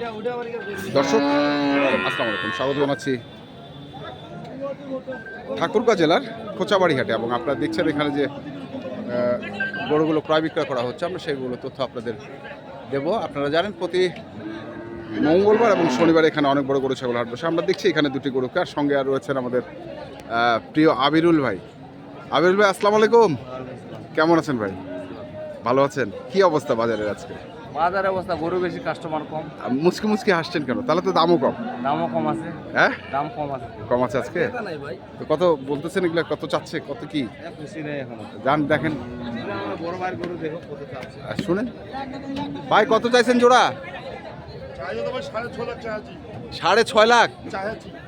দর্শক, আসসালামু আলাইকুম। স্বাগত জানাচ্ছি ঠাকুরগাঁ জেলার কোচাবাড়ি হাটে এবং আপনারা দেখছেন এখানে যে গরুগুলো ক্রয় বিক্রয় করা হচ্ছে, আমরা সেইগুলো তথ্য আপনাদের দেব। আপনারা জানেন, প্রতি মঙ্গলবার এবং শনিবার এখানে অনেক বড় গরু, ছাগল, হাট বসে। আমরা দেখছি এখানে দুটি গরুকে, আর সঙ্গে আর রয়েছেন আমাদের প্রিয় আবিরুল ভাই। আবিরুল ভাই, আসসালামু আলাইকুম। কেমন আছেন ভাই? ভালো আছেন? কি অবস্থা বাজারের আজকে? বাজার অবস্থা গরু বেশি কাস্টমার কম। আহ, মুচকি মুচকি হাসছেন কেন? তাহলে তো দামও কম। দামও কম আছে। হ্যাঁ? দাম কম আছে। কম আছে আজকে? তো কত বলতেছেন এগুলো কত চাচ্ছে কত কি? খুশি নেই এখনও। যান দেখেন। বড় গরু দেখো কত চাচ্ছে। আর শুনেন। ভাই কত চাইছেন জোড়া? সাড়ে ছয় লাখ?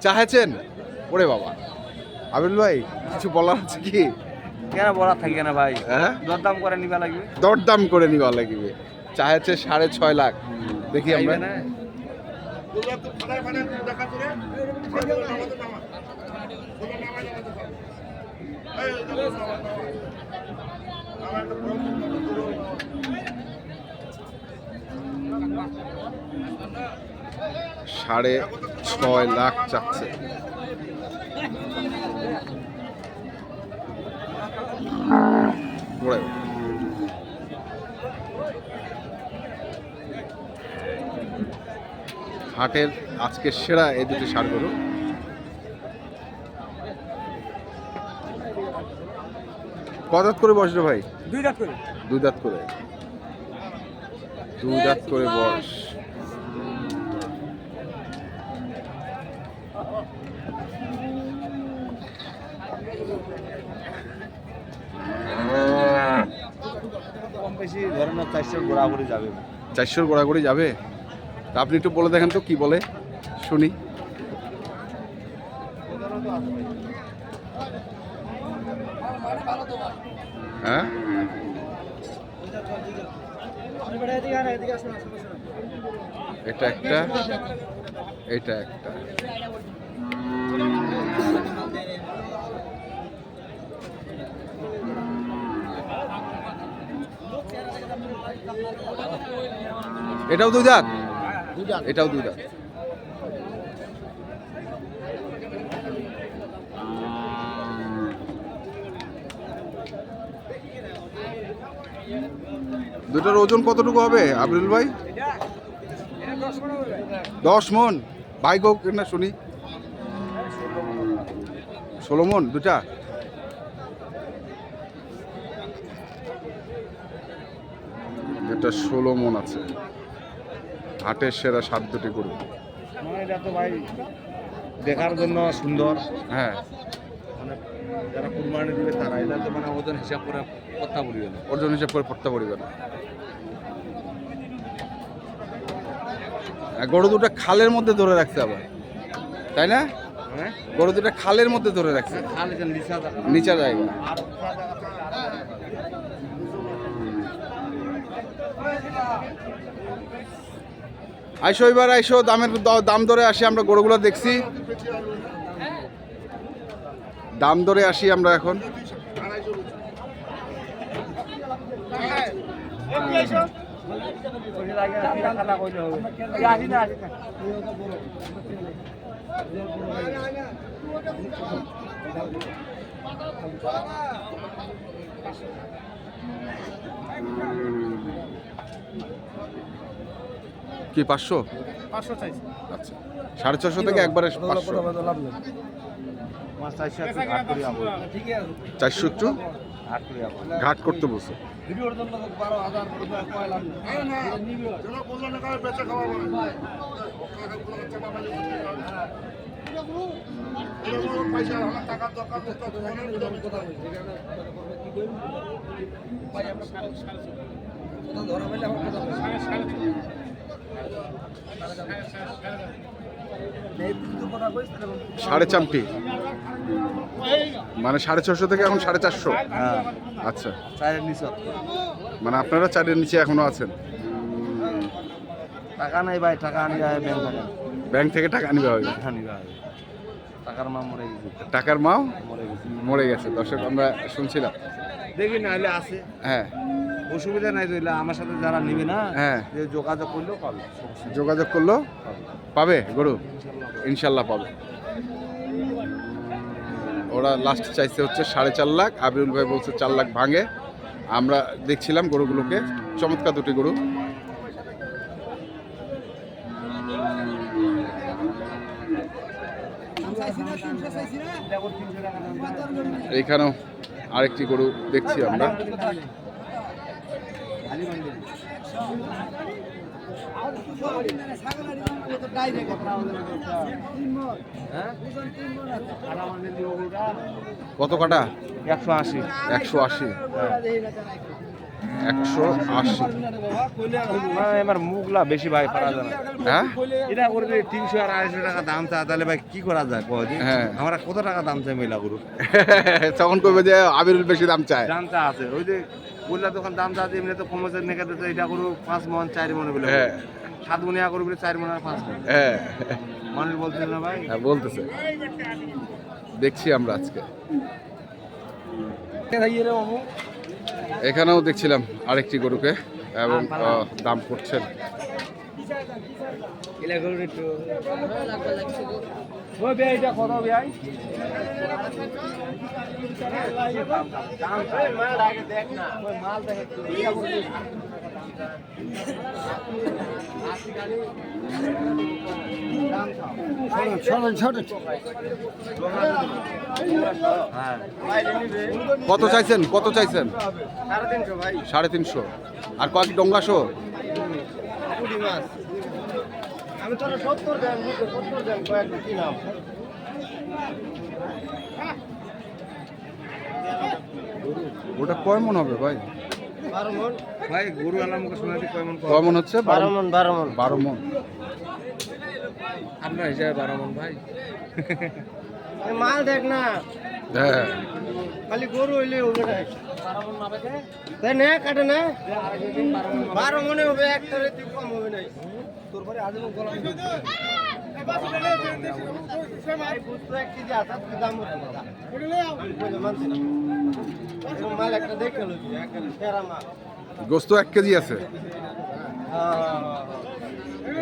চাহেছেন ওরে বাবা। আবির ভাই কিছু বলার আছে কি? কেন বলার থাকি না ভাই? হ্যাঁ? দরদাম করে নিবা লাগবে। দরদাম করে নিবা লাগবে। চাহেছে সাড়ে ছয় লাখ। দেখি আমরা। সাড়ে ছয় লাখ চাচ্ছে বাবা। হাটের আজকে সেরা এই দুটি সার গরু। কদাত করে বসবে ভাই? দুই দাঁত করে। দুই দাঁত করে। দুই দাঁত করে বস কম বেশি ধরেন না চারশো ঘোরাঘুরি যাবে। চারশোর গোড়াগড়ি যাবে? তা আপনি একটু বলে দেখেন তো, কি বলে? শুনি। হ্যাঁ? এটা একটা এটা একটা। এটাও দুই দাঁত? এটাও দুই দাঁত দুটার ওজন কতটুকু হবে, আবরুল ভাই? দশ মন। ভাই গো না শুনি। ষোলো মন দুটা এটা ষোলো মন আছে। হাটের সেরা সাত দুটি গরু। মানে এটা তো ভাই দেখার জন্য সুন্দর। হ্যাঁ। মানে যারা কুরবানি দিবে তারা এটা তো মানে ওজন হিসাব করে না। ওজন হিসাব করে পড়তে পড়িবে না। গরু দুটো খালের মধ্যে ধরে রাখছে আবার তাই না? হ্যাঁ? গরু দুটো খালের মধ্যে ধরে রাখছে নিচা জায়গা। আইসো এবার, আইসো, দামের দাম ধরে আসি আমরা গরুগুলো দেখছি। দাম ধরে আসি আমরা এখন। কি পাঁচশো? পাঁচশো চাইছি। আচ্ছা। সাড়ে ছশো থেকে একবারে পাঁচশো। চারশো একটু? ঘাট করতে বসে ভিডিওর জন্য বারো হাজার কয় লাখ সাড়ে চারটি? মানে সাড়ে ছশো থেকে এখন সাড়ে চারশো? হ্যাঁ। আচ্ছা। চায়ের নিচে। মানে আপনারা চারের নিচে এখনও আছেন? টাকা নাই ভাই টাকা আনি যায় ব্যাংক টাকা ব্যাংক থেকে টাকা নিবে হবে? টাকার মা মরে গেছে। টাকার মাও মরে গেছে। মরে গেছে। দর্শক আমরা শুনছিলাম। দেখি না হলে আছে। হ্যাঁ। অসুবিধা নাই এলা আমার সাথে যারা নিবে না হ্যাঁ। যে যোগাযোগ করলেও পাবে। যোগাযোগ করল? পাবে গরু? ইনশাল্লাহ পাবে। ওরা লাস্ট চাইছে হচ্ছে সাড়ে চার লাখ আবিরুল ভাই বলছে চার লাখ ভাঙে। আমরা দেখছিলাম গরুগুলোকে চমৎকার দুটি গরু। এইখানেও আরেকটি গরু দেখছি আমরা। কত কাটা? একশো আশি। একশো আশি। একশো আশি। এবার মুগলা বেশি ভাই পারা যায় হ্যাঁ? এটা করে যদি তিনশো আর আড়াইশো টাকা দাম চা তাহলে ভাই কি করা যায় কদিন হ্যাঁ। আমরা কত টাকা দাম চাই মেলা গরু তখন করবে যে আবিরুল বেশি দাম চায়। দাম চা আছে। ওই যে বললা দোকান দাম আছে এমনি তো কমছে নেকে দিতে এটা গরু পাঁচ মন চার মনে বলে হ্যাঁ। সাত মনে গরু বলে চার মন আর পাঁচ মন। হ্যাঁ। মানুষ বলছে না ভাই? হ্যাঁ বলতেছে। দেখছি আমরা আজকে। এখানেও দেখছিলাম আরেকটি গরুকে এবং আহ, দাম করছেন। ওই ভাই এটা কত হ্যাঁ কত চাইছেন? কত চাইছেন? সাড়ে তিনশো ভাই। সাড়ে তিনশো। আর কয়েক ডঙ্গাশো কুড়ি মাস সত্তর দেন সত্তর দেন কয়েকটা কিনাম ওটা কয় মন হবে ভাই? বারো মন। ভাই গরু আলামকে শোনাতে কয় মন কয়? মন হচ্ছে? বারো মন বারো মন বারো মন। আপনার হিসাবে বারো মন ভাই। মাল দেখ না। হ্যাঁ। খালি গরু হইলে হবে না। তাই না কাটে না। বারো মনে হবে একটা কম হবে নাই তোর পরে আজ গলা মাল একটা দেখে লো তেরা মাল গোস্ত এক কেজি আছে।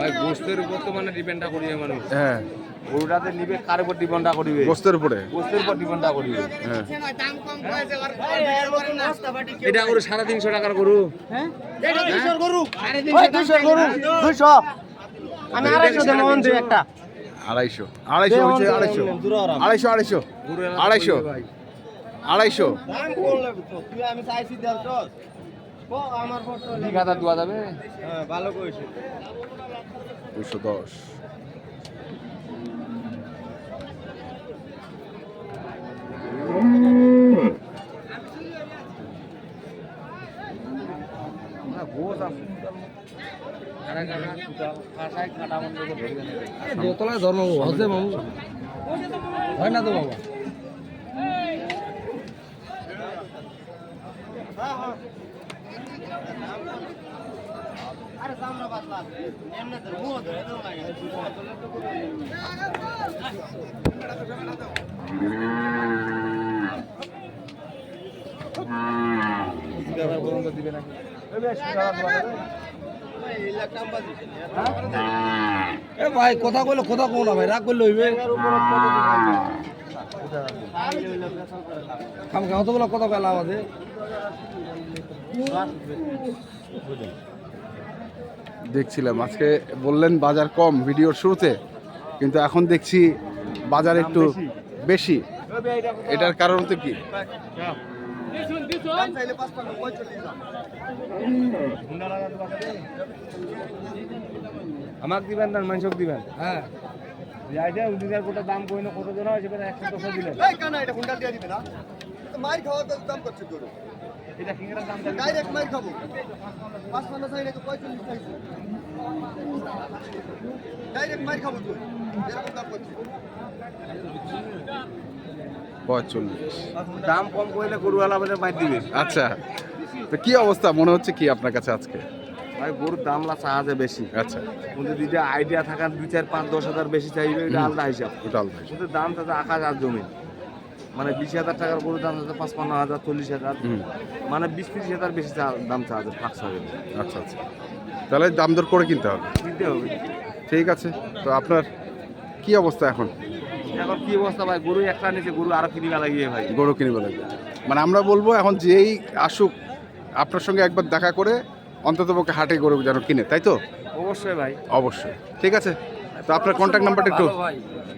ভাই গোস্তের উপর তো মানে ডিপেন্ডটা করিবে মানুষ। হ্যাঁ। গরুটাতে নিবে কার উপর ডিপেন্ডটা করিবে? গোস্তের উপরে। গোস্তের উপর ডিপেন্ডটা করিবে। হ্যাঁ। এটা গরু সাড়ে তিনশো টাকার গরু। আমি আড়াইশো দেবো দুই একটা। আড়াইশো। আড়াইশো হচ্ছে আড়াইশো। আড়াইশো আড়াইশো। আড়াইশো। আড়াইশো। আমার যাবে। হ্যাঁ ভালো করেছে দুশো। দশ দোতলায় ধর্ম হসে মামু হয় না তো বাবা? এ ভাই, কথা কইলে, কথা কও না ভাই, রাগ করলে হইবে। খাম খাও তো কথা কইলা আমাদের দেখছিলাম। আজকে বললেন বাজার কম ভিডিওর শুরুতে কিন্তু এখন দেখছি বাজার একটু বেশি। এটার কারণ তো কি? আমাক দিবেন না মানুষক দিবেন? হ্যাঁ। যাই যে উদিনের কোটা দাম কইন কত জন হয় সেখানে একশো দশ দিলেন। এই কানা এটা কুইন্টাল দিয়ে দিবে না। তো মার দাম করছে এটা কিংড়ার দাম ডাইরেক্ট মার খাব। পাঁচ পান্ন চাইলে তো পঁয়তাল্লিশ চাইছে ডাইরেক্ট মার খাব তুই এরকম দাম করছে। পঁয়তাল্লিশ। দাম কম কইলে গরুওয়ালা বলে মার দিবে। আচ্ছা। তো কি অবস্থা? মনে হচ্ছে কি আপনার কাছে আজকে? ভাই গরুর দাম লা চাহাজে বেশি। আচ্ছা। কিন্তু যদি আইডিয়া থাকার দুই চার পাঁচ দশ হাজার বেশি চাইবে এটা আলাদা হিসাব। টোটাল ভাই কিন্তু দাম তাতে আকাশ আর জমি। মানে বিশ হাজার টাকার গরু দাম হচ্ছে পাঁচপান্ন হাজার চল্লিশ হাজার। মানে বিশ তিরিশ হাজার বেশি দাম চা আছে ফাঁকস হবে আচ্ছা আচ্ছা। তাহলে দাম দর করে কিনতে হবে? কিনতে হবে। ঠিক আছে। তো আপনার কি অবস্থা এখন? এখন কি অবস্থা ভাই? গরু একটা নিচে গরু আরও কিনিবা লাগিয়ে ভাই। গরু কিনবে লাগবে মানে আমরা বলব এখন যেই আসুক আপনার সঙ্গে একবার দেখা করে অন্ততপক্ষে হাটে গরু যেন কিনে তাই তো? অবশ্যই ভাই। অবশ্যই। ঠিক আছে। তো আপনার কন্ট্যাক্ট নাম্বারটা একটু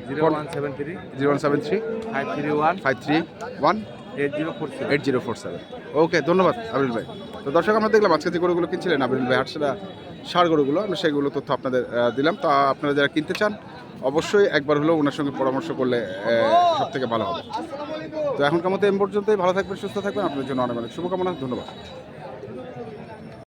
zero one seven three. Zero one seven three. Five three one five three one eight zero four seven eight zero four seven okay ধন্যবাদ আবির ভাই। তো দর্শক আমরা দেখলাম আজকে যে গরুগুলো কিনছিলেন আবির ভাই হাটসেরা সার গরুগুলো আমরা সেগুলো তথ্য আপনাদের দিলাম। তো আপনারা যারা কিনতে চান অবশ্যই একবার হলেও ওনার সঙ্গে পরামর্শ করলে সব থেকে ভালো হবে। তো এখনকার মতো এম পর্যন্তই। ভালো থাকবেন সুস্থ থাকবেন। আপনাদের জন্য অনেক অনেক শুভকামনা ধন্যবাদ।